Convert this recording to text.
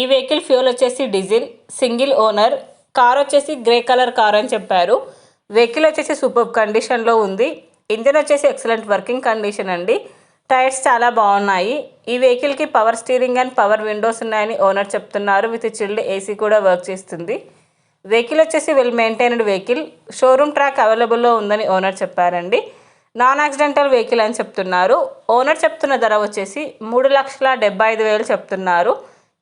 ఈ vehicle fuel వచ్చేసి diesel single owner car వచ్చేసి గ్రే కలర్ కార్ అని చెప్పారు. వెహికల్ వచ్చేసి సూపర్ కండిషన్లో ఉంది. ఇంజన్ వచ్చేసి ఎక్సలెంట్ వర్కింగ్ కండిషన్ అండి. టైర్స్ చాలా బాగున్నాయి. ఈ వెహికల్కి power steering and power windows ఉన్నాయని ఓనర్ చెప్తున్నారు. విత్ చిల్డ్ ఏసీ కూడా వర్క్ చేస్తుంది. వెహికల్ వచ్చేసి well maintained vehicle showroom track అవైలబుల్లో ఉందని ఓనర్ చెప్పారండి. నాన్ యాక్సిడెంటల్ వెహికల్ అని చెప్తున్నారు. ఓనర్ చెప్తున్న ధర వచ్చేసి మూడు లక్షల డెబ్బై ఐదు వేలు చెప్తున్నారు.